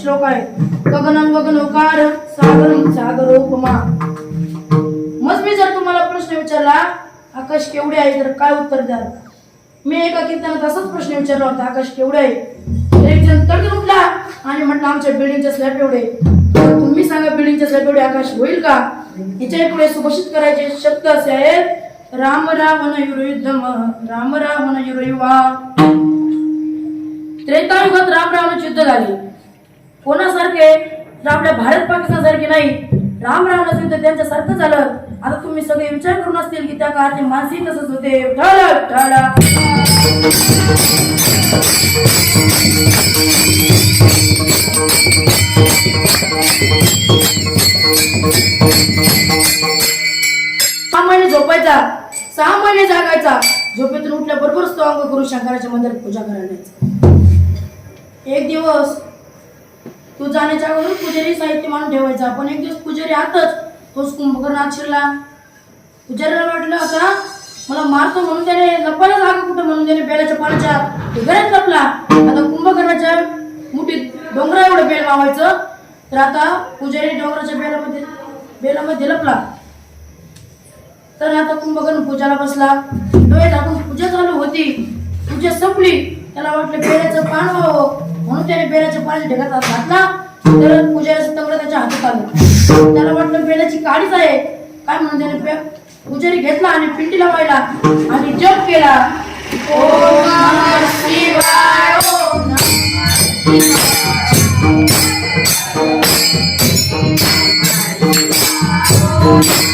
श्लोक आहे. गगनम गगनोकार सागरम सागरोपमा. मग मी जर तुम्हाला प्रश्न विचारला आकाश केवढे आहे तर काय उत्तर द्याल? मी एका कीर्तनात असाच प्रश्न विचारला होता आकाश केवढे आहे? तर एक जण तडकन उठला आणि म्हटलं आमच्या बिल्डिंगच्या स्लॅब एवढे तर तुम्ही सांगा बिल्डिंगच्या स्लॅब एवढे आकाश होईल का? याच्यापुढे सुभाषित करायचे शब्द असे आहेत राम रावण युरुयुद्धम राम रावण युरुयुवा त्रेतायुगात राम रावणाचे युद्ध झाले. कोणासारखे? आपल्या भारत पाकिस्तान सारखे नाही. राम रावणाचं युद्ध त्यांच्यासारखं झालं आता तुम्ही सगळे विचार करून असतील की त्या काळात मानसिक तसंच होते. ठळक ठळक सहा महिने झोपायचा. सहा महिने जागायचा. झोपेतून उठल्याबरोबरच तो अंग करू शंकराच्या मंदिरात पूजा करायला एक दिवस तो जाण्याच्या अगोदर पुजारी साहित्य मानून ठेवायचा. पण एक दिवस पुजारी आतच. तोच कुंभकर्ण शिरला. पुजारीला वाटलं आता मला मारतो म्हणून त्याने लपायला जागा कुठं? म्हणून त्याने बेलाच्या पाण्याच्या ढिगाऱ्यात लपला. आता कुंभकर्णाच्या मुठीत डोंगरा एवढं बेल मावायचं तर आता पुजारी डोंगराच्या बेलामध्ये बेलामध्ये लपला. तर आता कुंभकर्ण पूजाला बसला. डोळे टाकून पूजा चालू होती. पूजा संपली. त्याला वाटलं बेलाचं पान व्हावं. म्हणून त्याने बेलाच्या पाण्याच्या घातला तर पुजाऱ्याचं तंगड त्याच्या हातात आलं. त्याला वाटलं बेलाची काळीच आहे. काय म्हणून त्याने पुजारी घेतला आणि पिंडी लावायला आणि जप केला. ओम शिवाय ओम नमः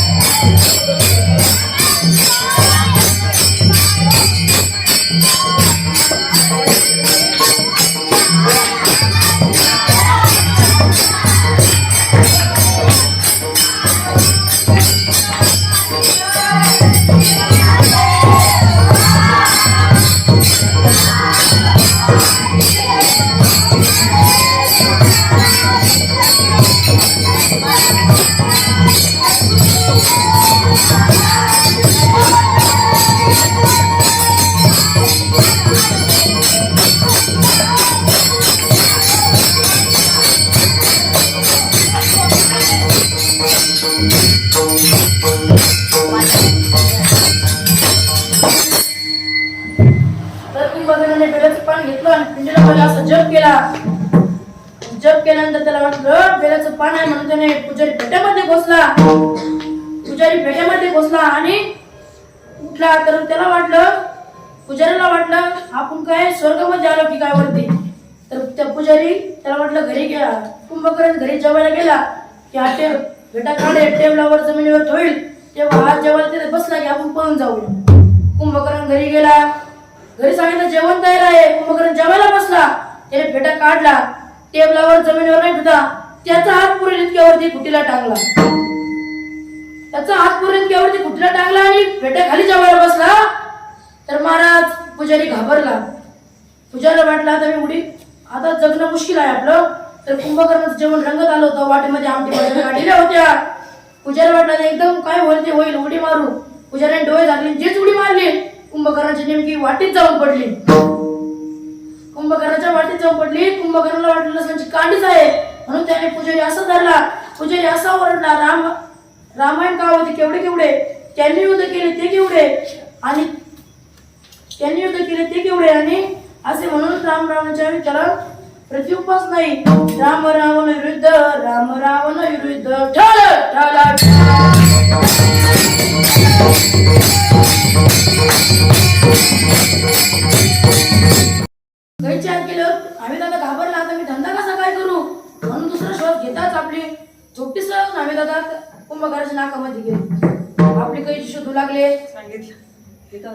पिंडीला म्हणजे पहिला जप केला. जप केल्यानंतर त्याला वाटलं बेलाचं पान आहे म्हणून त्याने पुजारी पेट्यामध्ये घोसला पुजारी पेट्यामध्ये घोसला आणि उठला. तर त्याला वाटलं पुजारीला वाटलं आपण काय स्वर्गामध्ये आलो की काय वरती? तर त्या पुजारी त्याला वाटलं घरी गेला कुंभकरण घरी जेवायला गेला की हा टेब बेटा काढे टेबलावर जमिनीवर होईल तेव्हा हा जेवायला तिथे बसला की आपण पळून जाऊ. कुंभकरण घरी गेला. घरी सांगितलं जेवण तयार आहे. कुंभकर्ण जेवायला बसला. त्याने फेटा काढला. टेबलावर जमिनीवर नाही ठेवता. त्याचा हात पुरे इतक्यावरती खुटीला टांगला. त्याचा हात पुरे इतक्यावरती खुटीला टांगला आणि फेटा खाली जेवायला बसला. तर महाराज पुजारी घाबरला. पुजारीला वाटला आता मी उडी. आता जगणं मुश्किल आहे आपलं. तर कुंभकर्णाचं जेवण रंगत आलं होतं. वाटेमध्ये आमटी काढलेल्या होत्या. पुजारी वाटलं एकदम काय होईल ते होईल. उडी मारू. पुजाऱ्याने डोळे झाकले जेच उडी मारली. कुंभकर्णाची नेमकी वाटीत जाऊन पडली. कुंभकर्णाच्या वाटीत जाऊन पडली. कुंभकर्णाला वाटलं लसणाची कांडीच आहे. म्हणून त्याने पुजारी असा धरला. पुजारी असा ओरडला राम रामायण काळ होते? केवढे केवढे? त्यांनी युद्ध केले ते केवढे? आणि त्यांनी युद्ध केले ते केवढे? आणि असे म्हणून राम रावणाच्या त्याला प्रत्युपास नाही. राम रावण विरुद्ध राम रावण विरुद्ध ठळ ठळ. आत गेल्यावर आम्ही दादा घाबरला. आता मी धंदा कसा काय करू? म्हणून दुसरा शोध घेताच आपली. कुंभकाराच्या नाकामध्ये गेले. आपली कैची शोधू लागले. सांगितलं.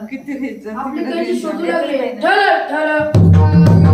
आपली कैची शोधू लागले. ठरलं ठरलं